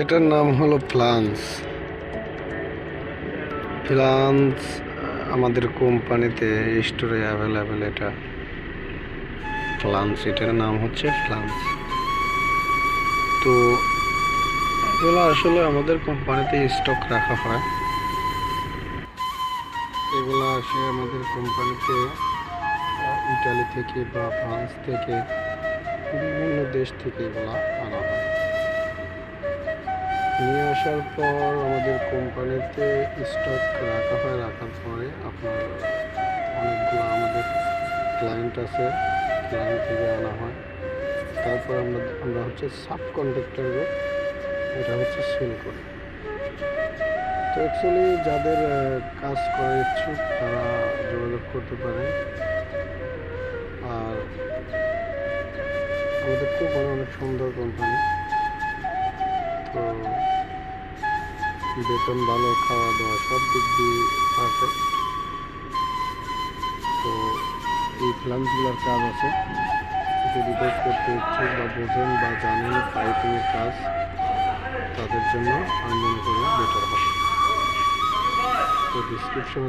এটার নাম হলো ফ্লান্স। ফ্লান্স আমাদের কোম্পানিতে স্টোরে অ্যাভেলেবেল এটা। ফ্লান্স, এটার নাম হচ্ছে ফ্লান্স। তো এগুলো আসলে আমাদের কোম্পানিতে স্টক রাখা হয়। এগুলো আসে আমাদের কোম্পানিতে ইটালি থেকে বা ফ্রান্স থেকে, বিভিন্ন দেশ থেকে এগুলো আনা হয়। নিয়ে আসার পর আমাদের কোম্পানিতে স্টক রাখা হয়, রাখার পরে আপনার অনেকগুলো আমাদের ক্লায়েন্ট আছে ক্লায়েন্ট থেকে আনা হয়। তারপর আমরা আমরা হচ্ছে সাব কন্ট্রাক্টরকে এটা হচ্ছে সেল করি। তো অ্যাকচুয়ালি যাদের কাজ করার ইচ্ছুক, তারা যোগাযোগ করতে পারে আর আমাদের কোম্পানি অনেক সুন্দর কোম্পানি তো বেতন, ভালো খাওয়া দাওয়া সব দিক দিয়ে পারফেক্ট তো এই প্ল্যান্সগুলোর কাজ আছে। যদি বোধ করতে ইচ্ছুক বা বোঝেন বা জানেন পাইপিংয়ের কাজ, তাদের জন্য আমি মনে করি বেটার হবে। তো ডিসক্রিপশনে